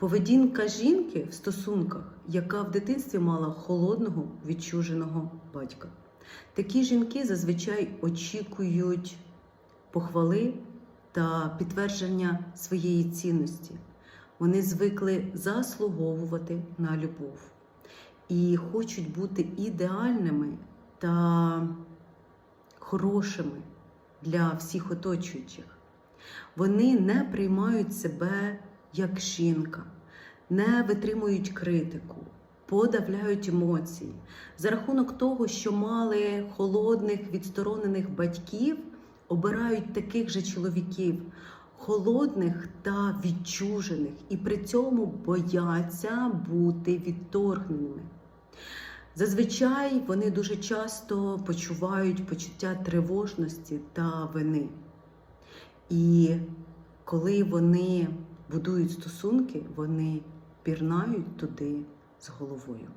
Поведінка жінки в стосунках, яка в дитинстві мала холодного відчуженого батька. Такі жінки зазвичай очікують похвали та підтвердження своєї цінності. Вони звикли заслуговувати на любов і хочуть бути ідеальними та хорошими для всіх оточуючих. Вони не приймають себе як жінка, не витримують критику, подавляють емоції. За рахунок того, що мали холодних відсторонених батьків, обирають таких же чоловіків, холодних та відчужених, і при цьому бояться бути відторгненими. Зазвичай вони дуже часто почувають почуття тривожності та вини. І коли вони будують стосунки, вони пірнають туди з головою.